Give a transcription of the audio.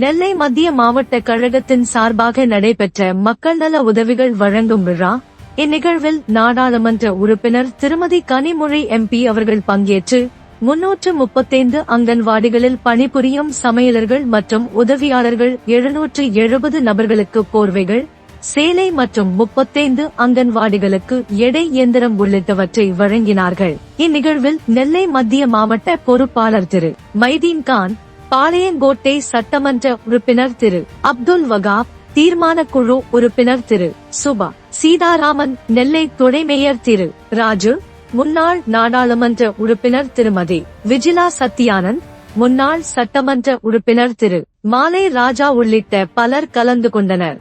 நெல்லை மத்திய மாவட்ட கழகத்தின் சார்பாக நடைபெற்ற மக்கள் நல உதவிகள் வழங்கும் விழா இந்நிகழ்வில் நாடாளுமன்ற உறுப்பினர் திருமதி கனிமொழி எம்பி அவர்கள் பங்கேற்று முன்னூற்று முப்பத்தைந்து அங்கன்வாடிகளில் பணிபுரியும் சமையலர்கள் மற்றும் உதவியாளர்கள் எழுநூற்று எழுபது நபர்களுக்கு போர்வைகள் சேலை மற்றும் முப்பத்தைந்து அங்கன்வாடிகளுக்கு எடை இயந்திரம் உள்ளிட்டவற்றை வழங்கினார்கள். இந்நிகழ்வில் நெல்லை மத்திய மாவட்ட பொறுப்பாளர் திரு. மைதீன் கான் பாளையங்கோட்டை சட்டமன்ற உறுப்பினர் திரு. அப்துல் வகாப் தீர்மான குழு உறுப்பினர் திரு. சுபா சீதாராமன் நெல்லை துணை மேயர் திரு. ராஜு முன்னாள் நாடாளுமன்ற உறுப்பினர் திருமதி விஜிலா சத்தியானந்த் முன்னாள் சட்டமன்ற உறுப்பினர் திரு. மாலை ராஜா உள்ளிட்ட பலர் கலந்து கொண்டனர்.